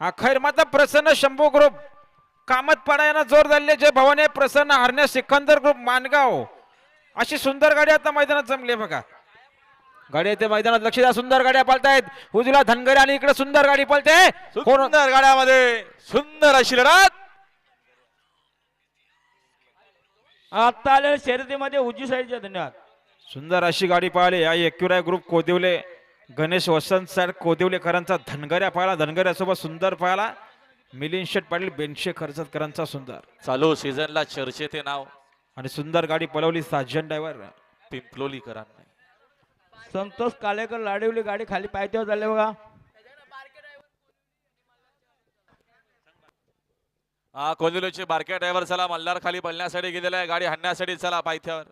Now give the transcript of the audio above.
अखेर मात्र प्रसन्न शंभू ग्रुप. कामत पडायला जोर धरले जे भवाने प्रसन्न हरण्या सिकंदर ग्रुप मानगाव. अशी सुंदर गाडी आता मैदानात जमली आहे बघा. गाडी येते मैदानात लक्ष द्या सुंदर गाड्या पळतायत. उजला धनगरी आणि इकडे सुंदर गाडी पळते. कोण सुंदर गाड्यामध्ये सुंदर अशी लढत. आता आलेल्या शर्यतीमध्ये उजवी साईडच्या धन्यवाद. सुंदर अशी गाडी पाहिली. या एक्युराय ग्रुप कोदिवले. गणेश वसंत सर कोदिवलेकरांचा धनगऱ्या पाहिला धनगऱ्यासोबत सुंदर पाहिला मिलिंद शेट पाटील बेनशे खर्चतकरांचा सुंदर. चालू सीझनला चर्चेते नाव. आणि सुंदर गाडी पळवली साजन ड्रायव्हर. पिंपलोलीकरांना. संतोष कालेकर लाडवली गाडी खाली पायथ्यावर चालले बघा. हा कोंदिलोचे बारक्या ड्रायव्हर चला मल्हार खाली पळण्यासाठी गेलेला आहे गाडी हाणण्यासाठी चला पायथ्यावर.